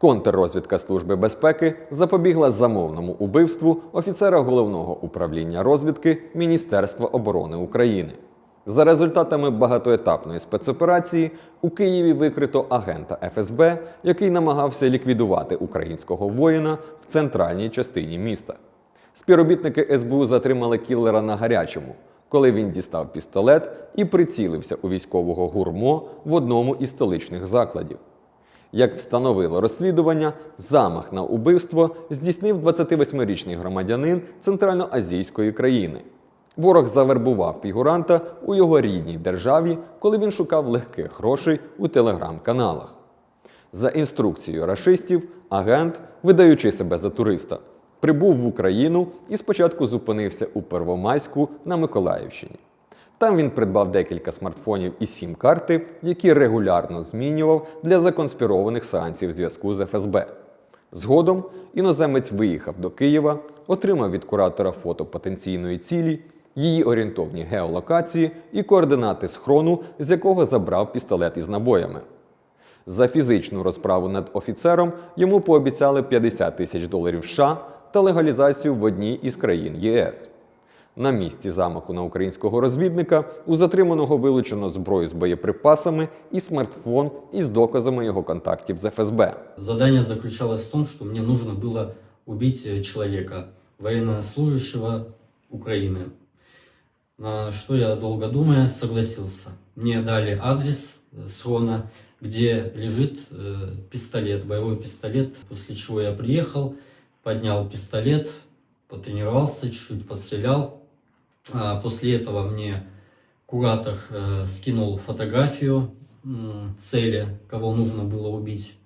Контррозвідка Служби безпеки запобігла замовному убивству офіцера головного управління розвідки Міністерства оборони України. За результатами багатоетапної спецоперації у Києві викрито агента ФСБ, який намагався ліквідувати українського воїна в центральній частині міста. Співробітники СБУ затримали кіллера на гарячому, коли він дістав пістолет і прицілився у військового гурмо в одному із столичних закладів. Як встановило розслідування, замах на убивство здійснив 28-річний громадянин центральноазійської країни. Ворог завербував фігуранта у його рідній державі, коли він шукав легких грошей у телеграм-каналах. За інструкцією рашистів, агент, видаючи себе за туриста, прибув в Україну і спочатку зупинився у Первомайську на Миколаївщині. Там він придбав декілька смартфонів і сім-карти, які регулярно змінював для законспірованих сеансів зв'язку з ФСБ. Згодом іноземець виїхав до Києва, отримав від куратора фото потенційної цілі, її орієнтовні геолокації і координати схрону, з якого забрав пістолет із набоями. За фізичну розправу над офіцером йому пообіцяли 50 тисяч доларів США та легалізацію в одній із країн ЄС. На місці замаху на українського розвідника у затриманого вилучено зброю з боєприпасами і смартфон із доказами його контактів з ФСБ. Задание заключалось в том, что мне нужно было убить э, человека, военнослужащего Украины. На что я, долго думая, согласился. Мне дали адрес э, схрона, где лежит э, пистолет, боевой пистолет, после чего я приехал, поднял пистолет, потренировался, чуть-чуть пострелял. А После этого мне куратор э, скинул фотографию м, цели, кого нужно было убить.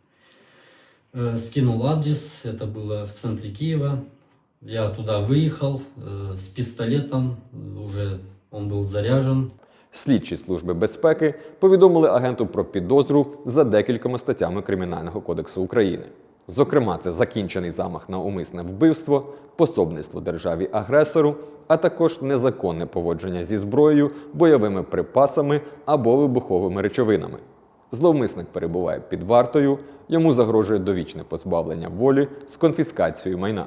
Э, Скинул адрес, это было в центре Киева. Я туда выехал э, с пистолетом, э, уже он был заряжен. Слідчі служби безпеки повідомили агенту про підозру за декількома статтями Кримінального кодексу України. Зокрема, це закінчений замах на умисне вбивство, пособництво державі агресору, а також незаконне поводження зі зброєю, бойовими припасами або вибуховими речовинами. Зловмисник перебуває під вартою, йому загрожує довічне позбавлення волі з конфіскацією майна.